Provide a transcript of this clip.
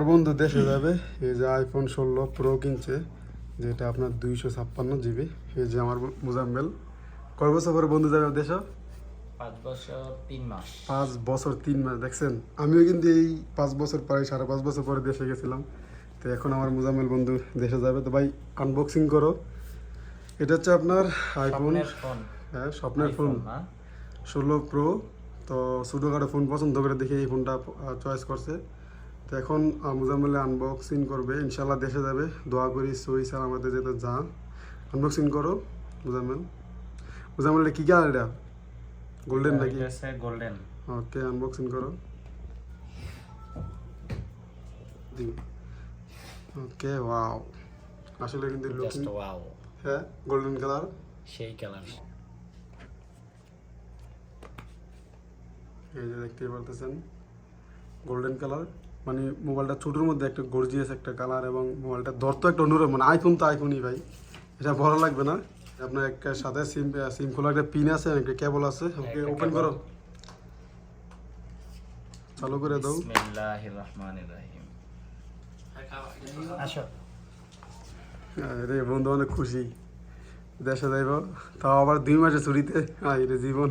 আমার বন্ধু দেশে যাবে এই যে আইফোন ষোলো প্রো কিনছে যেটা আপনার দুইশো ছাপ্পান্ন জিবি এই যে আমার মুজাম্মেল। কয় বছর পরে বন্ধু যাবে দেশে? পাঁচ বছর তিন মাস। পাঁচ বছর তিন মাস দেখছেন? আমিও কিন্তু এই পাঁচ বছর পরে সাড়ে পাঁচ বছর পরে দেশে গেছিলাম। তো এখন আমার মুজাম্মেল বন্ধু দেশে যাবে। তো ভাই আনবক্সিং করো। এটা হচ্ছে আপনার আইফোন হ্যাঁ স্বপ্নের ফোন। ষোলো প্রো তো ছোটোখাটো ফোন পছন্দ করে দেখে এই ফোনটা চয়েস করছে। তো এখন মুজাম্মেলে আনবক্সিং করবে। ইনশাল্লাহ দেশে যাবে। দোয়া করি সই স্যার আমাদের যেটা যা আনবক্সিং করো মুজাম্মেল। মুজাম্মেল এটা কী কালার এটা? গোল্ডেন নাকি? গোল্ডেন ওকে আনবক্সিং করো। ওকে ওয়াও আসলে কিন্তু লুকিং ওয়াও হ্যাঁ গোল্ডেন কালার সেই কালার এই যে দেখতে পারতেছেন। গোল্ডেন কালার মানে মোবাইলটা ছোটোর মধ্যে একটা গর্জিয়াস একটা কালার এবং মোবাইলটা ধরতো একটা অন্যরকম মানে আইফোন তো আইফোনই ভাই। এটা বড় লাগবে না। আপনার একটা সাথে সিম সিম খোলা একটা পিন আছে একটা কেবল আছে ওকে ওপেন করো। চালু করে দাও। বিসমিল্লাহির রহমানির রহিম আসো। রে বন্ধু অনেক খুশি। দেশে যাইব তাও আবার দুই মাসে ছুটিতে। আই রে জীবন।